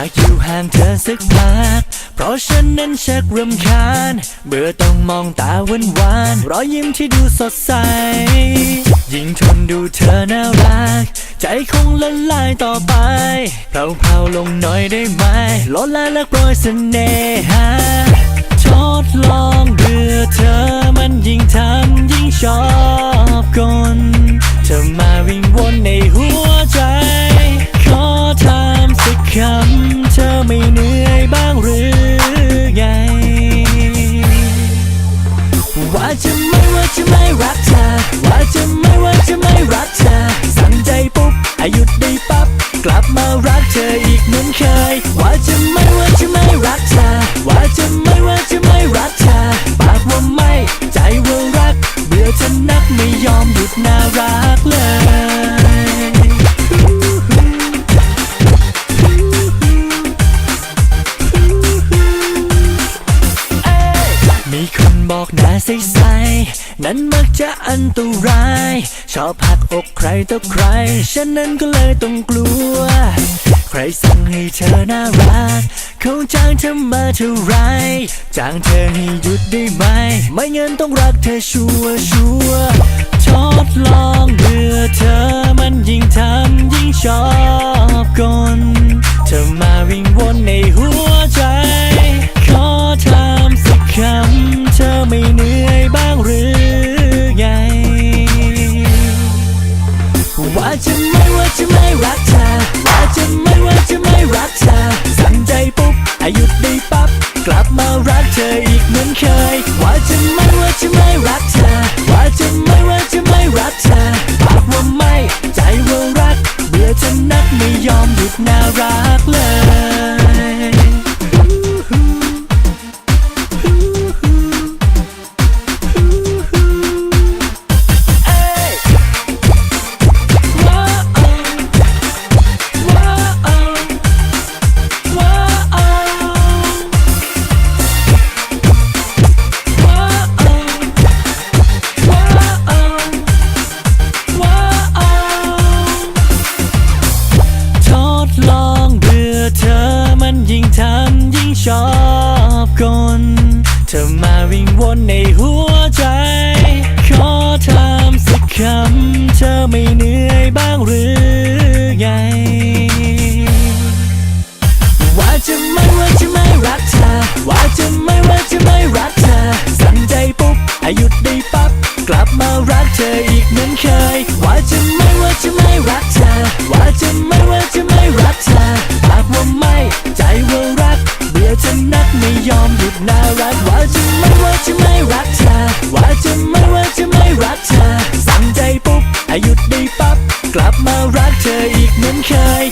ากอยู่ห่างเธอสักพักเพราะฉันนั้นชักรำคาญ เบื่อต้องมองตาหวานหวานๆรอยยิ้มที่ดูสดใส ยิ่งทนดูเธอน่ารัก ใจคงละลายต่อไปเพลาๆลงหน่อยได้ไหมลดละละโปรยเสน่หาทดลองเบื่อเธอมันยิ่งทำยิ่งชอบกลเธอมาวิ่งวนในหัว ว่าจะไม่ว่าจะไม่รักเธอ ว่าจะไม่ว่าจะไม่รักเธอ สั่งใจปุ๊บอายุดได้ปั๊บ กลับมารักเธออีกเหมือนเคย ว่าจะไม่ว่าจะไม่รักเธอ ว่าจะไม่ว่าจะไม่รักเธอ ปากว่าไม่ ใจว่ารัก เบื่อจะนักไม่ยอมหยุดนะ ใสๆนั้นมักจะอันตราย ชอบหักอกใครต่อใคร ฉันนั้นก็เลยต้องกลัว ใครสั่งให้เธอน่ารัก เขาจ้างเธอมาเท่าไร จ้างเธอให้หยุดได้ไหม ไม่งั้นต้องรักเธอชัวร์ชัวร์ทอง ว่าจะไม่ว่าจะไม่รักเธอว่าจะไม่ว่าจะไม่รักเธอสั่งใจปุ๊บอายุดได้ปั๊บกลับมารักเธออีกเหมือนเคย ว่าจะไม่ว่าจะไม่รักเธอว่าจะไม่ว่าจะไม่รักเธอปากว่าไม่ใจว่ารักเบื่อจนนักไม่ยอมหยุดน่ารักเลย นยิ่งทำยิ่งชอบกลเธอมาวิ่งวนในหัวใจ ขอถามสักคำ เธอไม่เหนื่อยบ้างหรือไง ว่าจะไม่ว่าจะไม่รักเธอ ว่าจะไม่ว่าจะไม่รักเธอ สั่งใจปุ๊บอายุดได้ปั๊บ กลับมารักเธออีกเหมือนเคย ดน่ารักว่าจะไม่ว่าจะไม่รักเธอว่าจะไม่ว่าจะไม่รักเธอสั่งใจปุ๊บอายุดได้ปั๊บกลับมารักเธออีกเหมือนเคย